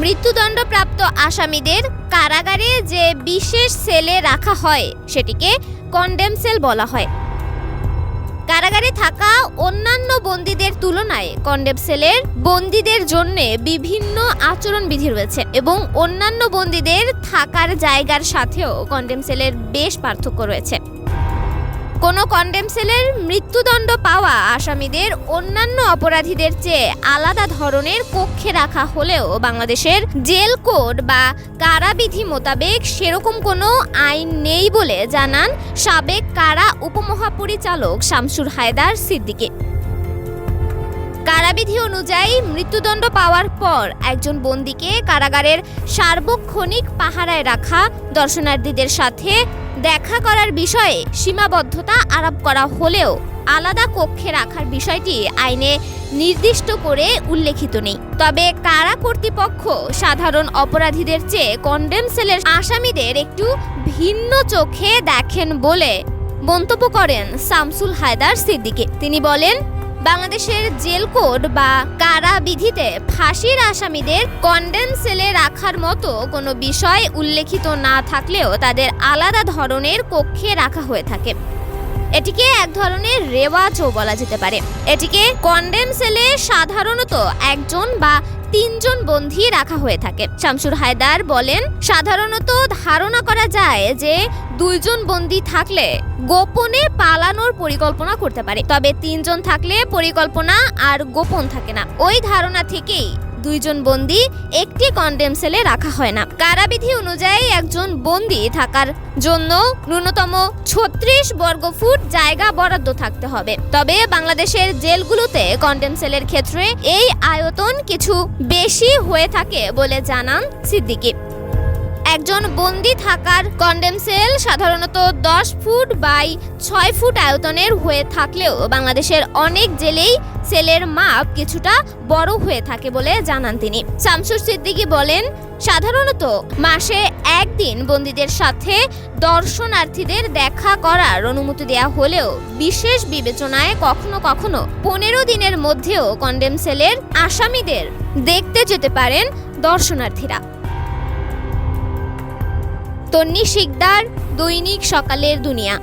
মৃত্যুদণ্ডপ্রাপ্ত আসামিদের কারাগারে যে বিশেষ সেলে রাখা হয়, সেটিকে কন্ডেম সেল বলা হয়। কারাগারে থাকা অন্যান্য বন্দীদের তুলনায় কন্ডেম সেলের বন্দীদের জন্য বিভিন্ন আচরণ বিধি রয়েছে এবং অন্যান্য বন্দীদের থাকার জায়গার সাথেও কন্ডেম সেলের বেশ পার্থক্য রয়েছে। কোনো কন্ডেম সেলের মৃত্যুদণ্ড পাওয়া আসামিদের অন্যান্য অপরাধীদের চেয়ে আলাদা ধরনের কক্ষে রাখা হলেও বাংলাদেশের জেল কোড বা কারাবিধি মোতাবেক সেরকম কোনো আইন নেই বলে জানান সাবেক কারা উপমহাপরিচালক শামসুর হায়দার সিদ্দিকী। কারাবিধি অনুযায়ী মৃত্যুদণ্ড পাওয়ার পর একজন বন্দীকে কারাগারের সার্বক্ষণিক পাহারায় রাখা দর্শনার্থীদের সাথে দেখা করার বিষয়ে সীমাবদ্ধতা আরোপ করা হলেও আলাদা কক্ষে রাখার বিষয়টি আইনে নির্দিষ্ট করে উল্লেখিত নেই। তবে কারা কর্তৃপক্ষ সাধারণ অপরাধীদের চেয়ে কন্ডেম সেলের আসামিদের একটু ভিন্ন চোখে দেখেন বলে মন্তব্য করেন শামসুল হায়দার সিদ্দিকে। তিনি বলেন বাংলাদেশের জেল কোড বা কারা বিধিতে ফাঁসির আসামিদের কন্ডেম সেলে রাখার মতো কোনো বিষয় উল্লেখিত না থাকলেও তাদের আলাদা ধরনের কক্ষে রাখা হয়ে থাকে। এটিকে এক ধরনের রেওয়াজও বলা যেতে পারে। এটিকে কন্ডেম সেলে সাধারণত একজন বা তিনজন বন্দী রাখা হয়ে থাকে। শামসুর হায়দার বলেন, সাধারণত ধারণা করা যায় যে দুইজন বন্দী থাকলে গোপনে পালানোর পরিকল্পনা করতে পারে। তবে তিনজন থাকলে পরিকল্পনা আর গোপন থাকে না। ওই ধারণা থেকেই দুইজন বন্দি একটি কন্ডেম সেলে রাখা হয় না। কারাবিধি অনুযায়ী একজন বন্দি থাকার জন্য ন্যূনতম ছত্রিশ বর্গফুট জায়গা বরাদ্দ থাকতে হবে। তবে বাংলাদেশের জেলগুলোতে কন্ডেম সেলের ক্ষেত্রে এই আয়তন কিছু বেশি হয়ে থাকে বলে জানান সিদ্দিকী। একজন বন্দি থাকার কন্ডেম সেল সাধারণত দশ ফুট বাই ছয় ফুট আয়তনের হয়ে থাকলেও বাংলাদেশের অনেক জেলেই সেলের মাপ কিছুটা বড় হয়ে থাকে বলে জানান তিনি। শামসুর সিদ্দিকী বলেন, সাধারণত মাসে একদিন বন্দীদের সাথে দর্শনার্থীদের দেখা করার অনুমতি দেওয়া হলেও বিশেষ বিবেচনায় কখনো কখনো পনেরো দিনের মধ্যেও কন্ডেম সেলের আসামিদের দেখতে যেতে পারেন দর্শনার্থীরা। তন্নি শিকদার দৈনিক সকালের দুনিয়া।